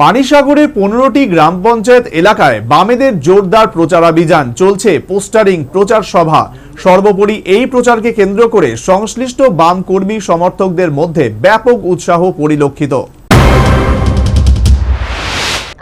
পানিসাগরে পনেরোটি গ্রাম পঞ্চায়েত এলাকায় বামেদের জোরদার প্রচারাভিযান চলছে পোস্টারিং প্রচার সভা। সর্বোপরি এই প্রচারকে কেন্দ্র করে সংশ্লিষ্ট বাম কর্মী সমর্থকদের মধ্যে ব্যাপক উৎসাহ পরিলক্ষিত।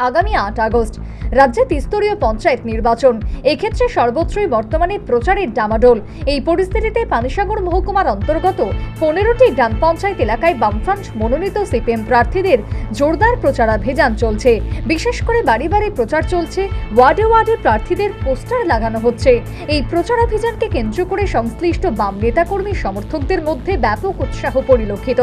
আগামী আট আগস্ট রাজ্যে ত্রিস্তরীয় পঞ্চায়েত নির্বাচন। এক্ষেত্রে সর্বত্রই বর্তমানে প্রচারের ডামাডোল। এই পরিস্থিতিতে পানিসাগর মহকুমার অন্তর্গত পনেরোটি গ্রাম পঞ্চায়েত এলাকায় বামফ্রন্ট মনোনীত সিপিএম প্রার্থীদের জোরদার প্রচারাভিযান চলছে। বিশেষ করে বাড়ি বাড়ি প্রচার চলছে, ওয়ার্ডে ওয়ার্ডে প্রার্থীদের পোস্টার লাগানো হচ্ছে। এই প্রচারাভিযানকে কেন্দ্র করে সংশ্লিষ্ট বাম নেতাকর্মী সমর্থকদের মধ্যে ব্যাপক উৎসাহ পরিলক্ষিত।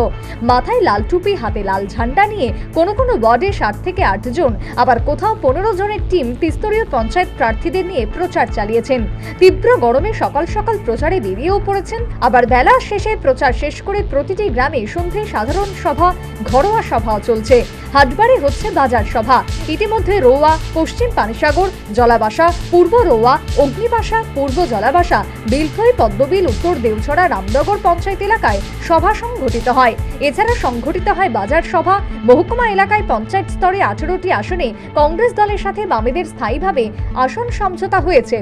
মাথায় লাল টুপি, হাতে লাল ঝান্ডা নিয়ে কোনো কোনো ওয়ার্ডে সাত থেকে আট জন আবার কোথাও পনেরো জনের টিম ত্রিস্তরীয় পঞ্চায়েত প্রার্থীদের নিয়ে প্রচার চালিয়েছেন। তীব্র গরমে সকাল সকাল প্রচারে বেরিয়েও পড়েছেন। আবার বেলা শেষে প্রচার শেষ করে প্রতিটি গ্রামে সন্ধে সাধারণ সভা, ঘরোয়া সভাও চলছে। হাটবারে হচ্ছে বাজার সভা। ইতিমধ্যে রোয়া, পশ্চিম পানিসাগর, জলাবাসা, পূর্ব রোয়া, অগ্নিবাসা, পূর্ব জলাবাসা, বিলখই, পদ্মবিল, উত্তর দেউছড়া রামনগর পঞ্চায়েত এলাকায় সভা সংঘটিত হয়। এছাড়া সংঘটিত হয় বাজার সভা। মহকুমা এলাকায় পঞ্চায়েত স্তরে আঠেরোটি আসনে কংগ্রেস দলের সাথে বামেদের স্থায়ীভাবে আসন সমঝোতা হয়েছে।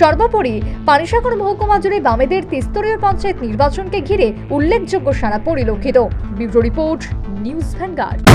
সর্বোপরি পানিসাগর মহকুমা জুড়ে বামেদের ত্রিস্তরীয় পঞ্চায়েত নির্বাচনকে ঘিরে উল্লেখযোগ্য সারা পরিলক্ষিত। Bureau report, News Vanguard.